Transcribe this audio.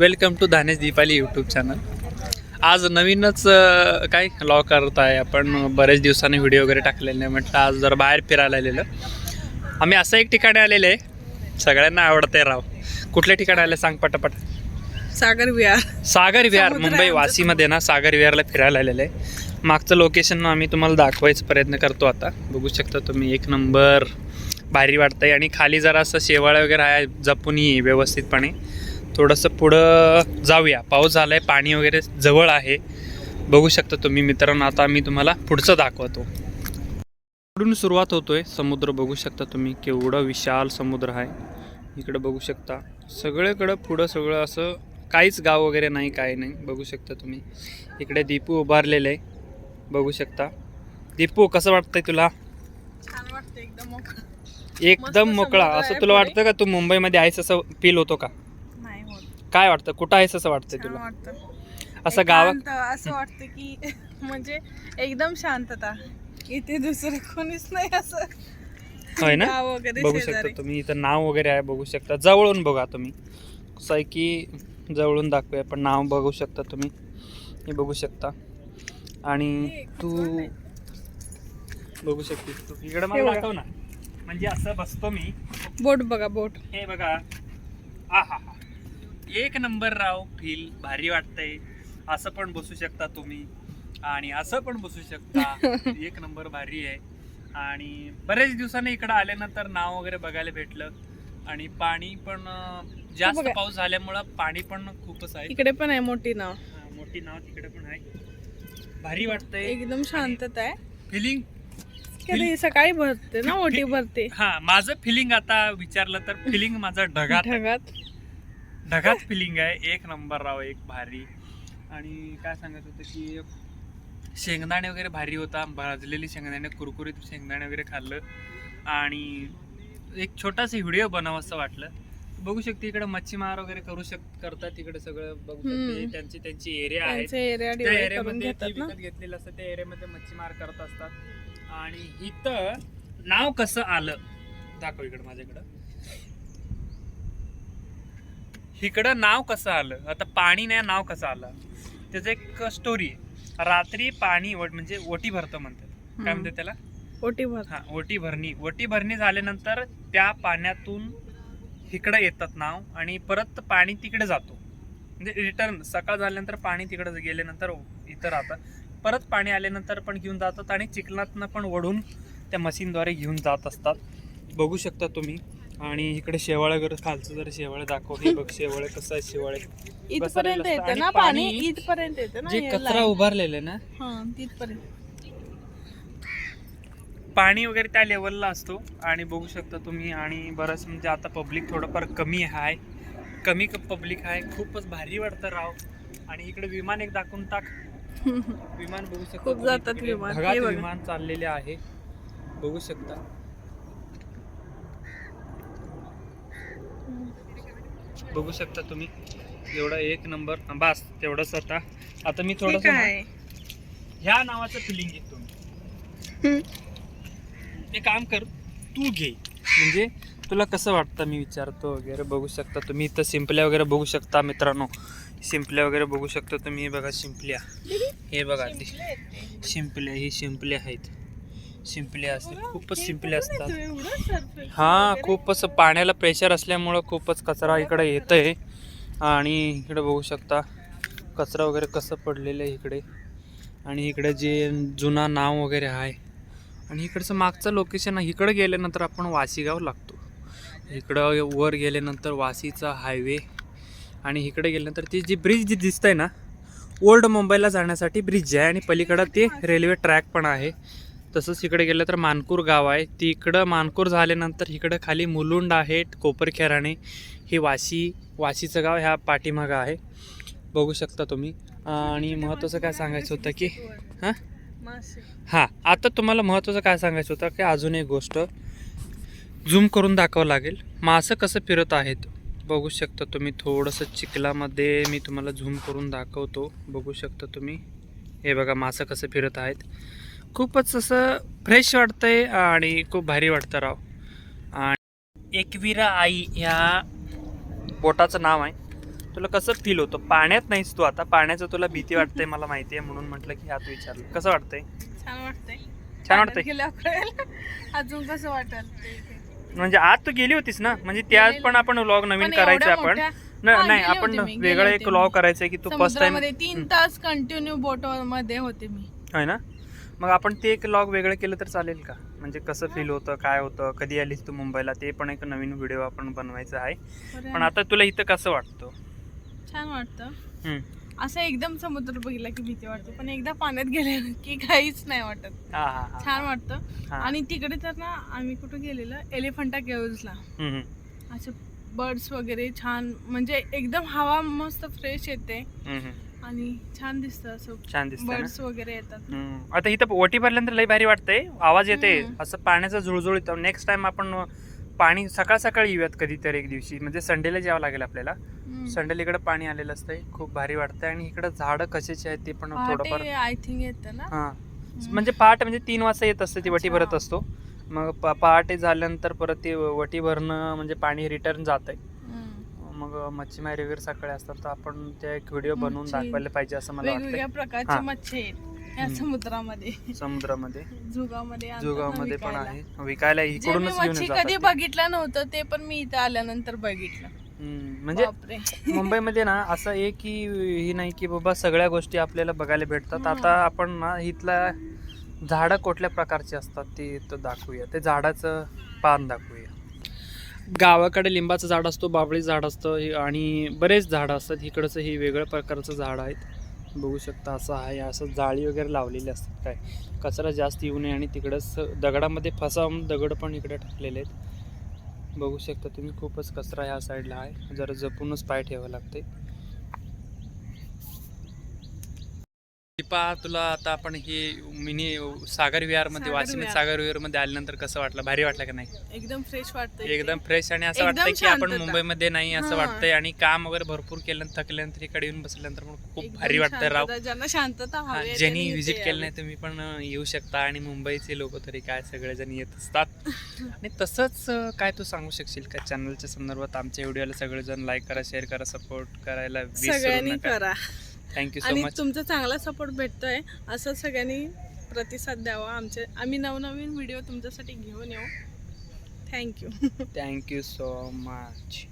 Welcome to Dhanesh Deepali YouTube channel आज नवीनच काय लॉ करत आहे आपण बरेच दिवसांनी व्हिडिओ वगैरे टाकलेले नाही म्हटलं आज जर बाहेर फिरायला आलेलं. आम्ही असं एक ठिकाणी आलेले आहे सगळ्यांना आवडते राव. कुठल्या ठिकाणी आले सांग पटापट. सागर विहार. सागर विहार मुंबई वासीमध्ये ना सागर विहारला फिरायला आलेलं आहे. मागचं लोकेशन आम्ही तुम्हाला दाखवायचा प्रयत्न करतो आता. बघू शकता तुम्ही एक नंबर भारी वाटतंय. आणि खाली जरा असं शेवाळं वगैरे आहे जपून ये व्यवस्थितपणे. थोडंसं पुढं जाऊया. पाऊस झालाय पाणी वगैरे जवळ आहे. बघू शकता तुम्ही मित्रांनो आता मी तुम्हाला पुढचं दाखवतो. पुढून सुरुवात होतोय. समुद्र बघू शकता तुम्ही केवढं विशाल समुद्र आहे. इकडं बघू शकता सगळीकडं पुढं सगळं असं काहीच गाव वगैरे नाही काही नाही. बघू शकता तुम्ही इकडे दीपू उभारलेले आहे. बघू शकता. दीपू कसं वाटतंय तुला? एकदम मोकळं. असं आहे तुला. वाटतं का तू मुंबईमध्ये आहेस असं फील होतो का? काय वाटतं? कुठं आहेस असं वाटतंय छान तुला? वाटतं. असं गावात एकांत असं वाटतं की म्हणजे एकदम शांतता. इथे दुसरं कोणीच नाही असं. होय ना? गाव वगैरे बघू शेजारी. शकता तुम्ही. इथं नाव वगैरे आहे बघू शकता. जवळून बघा तुम्ही. कसं आहे की जवळून दाखवूया पण नाव बघू शकता तुम्ही. हे बघू शकता. आणि तू बघू शकतेस तू. इकडे हे मला बघा. दाखव ना. म्हणजे असं बसतो मी. बोट बघा बोट. हे बघा. आ हा हा एक नंबर राव फील भारी वाटतंय. असं पण बसू शकता तुम्ही. आणि असं पण बसू शकता. एक नंबर भारी आहे. आणि बरेच दिवसांनी इकडे आल्यानंतर नाव वगैरे बघायला भेटलं. आणि पाणी पण जास्त बघा. पाऊस झाल्यामुळं पाणी पण खूपच आहे. इकडे पण आहे मोठी नाव. हा, मोठी नाव तिकडे पण आहे. भारी वाटतंय. एकदम शांतता आहे. फिलिंग कधी सकाळी भरते ना मोठी भरते. हा माझं फिलिंग आता विचारलं तर फिलिंग माझं ढगात ढगात. ढगात फिलिंग आहे. एक नंबर राव एक भारी. आणि काय सांगत होतं की शेंगदाणे वगैरे भारी होता. भाजलेली शेंगदाणे कुरकुरीत शेंगदाणे वगैरे खाल्लं. आणि एक छोटासा व्हिडिओ बनावं असं वाटलं. बघू शकते इकडे मच्छीमार वगैरे करू शक करतात तिकडे सगळं. बघू शकते. त्यांची त्यांची एरिया आहे त्या एरियामध्ये विकत घेतलेलं असतं त्या एरियामध्ये मच्छीमार करत असतात. आणि इथं नाव कसं आलं? दाखव इकडं माझ्याकडं. इकडं नाव कसं आलं? आता पाणी नाही नाव कसं आलं? त्याचं एक स्टोरी आहे. रात्री पाणी ओट म्हणजे ओटी भरतं म्हणतात. काय. म्हणतात त्याला? ओटी भर हा ओटी भरणी. ओटी भरणी झाल्यानंतर त्या पाण्यातून इकडे येतात नाव आणि परत पाणी तिकडे जातो. म्हणजे रिटर्न सकाळ झाल्यानंतर पाणी तिकडे गेल्यानंतर इथं राहतं. परत पाणी आल्यानंतर पण घेऊन जातात आणि चिखलातनं पण ओढून त्या मशीनद्वारे घेऊन जात असतात. बघू शकता तुम्ही. आणि इकडे शेवाळे वगैरे खालचं जर शेवाळे दाखव. हे बघ शेवाळे कसं आहे शेवाळे. इथपर्यंत येते ना पाणी? इथपर्यंत येते ना जे हे कचरा line. उभारलेले ना. हा तिथपर्यंत. पाणी वगैरे त्या लेवलला असतो. आणि बघू शकता तुम्ही आणि बरंच म्हणजे आता पब्लिक थोडंफार कमी आहे. कमी पब्लिक आहे. खूपच भारी वाटतं राव. आणि इकडे विमान एक दाखवून टाक. विमान बघू शकता खूप तुम्ही जातात तिकडे विमान. ढगात हे बघा. विमान चाललेले आहे. बघू शकता. बघू शकता तुम्ही. एवढा एक नंबर बस तेवढंच आता. आता मी थोडस ह्या नावाचं फिलिंग घेतो मी. काम कर तू घे. म्हणजे तुला कसं वाटतं मी विचारतो वगैरे बघू शकता तुम्ही. इथं शिंपल्या वगैरे बघू शकता मित्रांनो. शिंपल्या वगैरे बघू शकता तुम्ही. हे बघा शिंपल्या हे बघा शिंपल्या ही शिंपल्या आहेत. शिंपल्या असते. खूपच शिंपल्या असतात. हा खूपच पाण्याला प्रेशर असल्यामुळं खूपच कचरा इकडे येत आहे आणि इकडे बघू शकता कचरा वगैरे कसं पडलेलं आहे इकडे. आणि इकडे जे जुना नाव वगैरे आहे. आणि इकडचं मागचं लोकेशन आहे इकडं गेल्यानंतर आपण वाशीगाव लागतो. इकडं वर गेल्यानंतर वाशीचा हायवे आणि इकडे गेल्यानंतर ती जी ब्रिज जी दिसत आहे ना ओल्ड मुंबईला जाण्यासाठी ब्रिज आहे. आणि पलीकडं ते रेल्वे ट्रॅक पण आहे. तसंच इकडे गेलं तर मानकूर गाव आहे. तिकडं मानकूर झाल्यानंतर इकडं खाली मुलुंड आहे कोपरखेराणे हे वाशी वाशीचं गाव ह्या पाठीमागं आहे. बघू शकता तुम्ही. आणि महत्त्वाचं काय सांगायचं होतं की हां? हां आता तुम्हाला महत्त्वाचं काय सांगायचं होतं की अजून एक गोष्ट. झूम करून दाखवावं लागेल. मासं कसं फिरत आहेत बघू शकता तुम्ही. थोडंसं चिखलामध्ये मी तुम्हाला झूम करून दाखवतो. बघू शकता तुम्ही. हे बघा मासं कसं फिरत आहेत. खूपच असं फ्रेश वाटतंय आणि खूप भारी वाटतं राव. आणि एकविरा आई ह्या बोटाचं नाव आहे. तुला कसं फील होतं? पाण्यात नाहीस तू आता. पाण्याचं तुला भीती वाटते मला माहिती आहे म्हणून म्हटलं की ह्यात विचारलं. कसं वाटतंय? छान वाटतंय. छान वाटतंय? अजून कसं वाटेल? ते इथे. म्हणजे आज तू गेली होतीस ना? म्हणजे त्यात पण आपण व्लॉग नवीन करायचं आपण. नाही आपण होते वेगळं होते एक मी. व्लॉग करायचं की तू फर्स्ट टाइम तीन तास कंटिन्यू बोटमध्ये होते मी. आहे ना? मग आपण ते एक लॉग वेगळं केलं तर चालेल का म्हणजे कसं फील होतं काय होतं कधी आलीस तू मुंबईला ते पण एक नवीन व्हिडिओ आपण बनवायचं आहे पण. आता तुला इथं कसं वाटतं छान वाटतं. असं एकदम समुद्र बघितला की भीती वाटते पण एकदा पाण्यात गेले की काहीच नाही वाटत. छान वाटतं. आणि तिकडे तर ना आम्ही कुठं गेलेलं एलिफंटा केव्हजला हम्म. असे बर्ड्स वगैरे छान म्हणजे एकदम हवा मस्त फ्रेश येते. आणि छान दिसतं असं छान ना बर्ड्स वगैरे येतात. हम्म. आता इथं ओटी भरल्यानंतर लई भारी वाटतंय. आवाज येते हम्म. असं पाण्याचा झुळझुळ येतो नेक्स्ट टाइम आपण पाणी सकाळ सकाळी येऊयात कधीतरी एक दिवशी. म्हणजे संडेला यावं लागेल आपल्याला. हम्म. संडेला इकडे पाणी आलेलं असतंय. खूप भारी वाटतंय. आणि इकडे झाडं कशाची आहेत ते पण थोडंफार पहाटे आय थिंक येतं ना? हा. म्हणजे पहाटे म्हणजे तीन वाजता येत असते ती वटी भरत असतो. मग प- पहाटे झाल्यानंतर परत ते वटी भरणं म्हणजे पाणी रिटर्न जात आहे. मग मच्छीमारी वगैरे सकाळी असतात तर आपण ते एक व्हिडिओ बनवून. दाखवायला पाहिजे असं मला वेगवेगळ्या वाटतं प्रकारचे हा. मच्छी आहेत या हम्म. समुद्रामध्ये समुद्रामध्ये जुगामध्ये आणतात ना जुगावमध्ये पण विकायला. आहे विकायला जे मी इकडूनच घेऊन मच्छी कधी. बघितलं नव्हतं ते पण मी इथं आल्यानंतर बघितलं हम्म, म्हणजे बापरे मुंबईमध्ये ना असं आहे की ही नाही की बाबा सगळ्या गोष्टी आपल्याला बघायला भेटतात. आता आपण ना इथला झाडं कुठल्या प्रकारची असतात ते दाखवूया ते झाडाचं पान दाखवूया गावाकडे लिंबाचं झाड असतो बाबळी झाड असतं हे- आणि बरेच झाडं असतात. इकडचं हे वेगळ्या प्रकारचं झाड आहेत. बघू शकता असं आहे. असं जाळी वगैरे लावलेली असतात काय? कचरा जास्त येऊ नये आणि तिकडंच दगडामध्ये फसावून दगड पण इकडे टाकलेले आहेत. बघू शकता तुम्ही खूपच कचरा ह्या साईडला आहे. जरा जपूनच पाय ठेवावं लागते दीपा तुला आता आपण हे मिनी सागर विहारमध्ये वाशिम विहार. सागर विहारमध्ये आल्यानंतर कसं वाटलं? भारी वाटलं का नाही? एकदम फ्रेश वाटतं एकदम फ्रेश आणि असं एकदम वाटतं की आपण शांतता. मुंबईमध्ये नाही असं हा. वाटतंय आणि काम वगैरे भरपूर केलं थकल्यानंतर इकडे येऊन बसल्यानंतर पण खूप भारी वाटतं राव. ज्यांना शांतता हा, हवी ज्यांनी व्हिजिट केलं. नाही तुम्ही पण अं, येऊ शकता आणि मुंबईचे लोक तरी काय सगळेजण येत असतात. आणि तसंच अं, काय तू सांगू शकशील का चॅनलच्या संदर्भात? आमच्या व्हिडिओला सगळेजण लाईक करा शेअर करा सपोर्ट करायला विसरू सगळ्यांनी नका. करा. थँक्यू सो आणि मच तुमचा चांगला सपोर्ट भेटतोय. असं सगळ्यांनी प्रतिसाद द्यावा. आमचे आम्ही नवनवीन व्हिडिओ तुमच्यासाठी घेऊन येऊ. Thank you thank you so much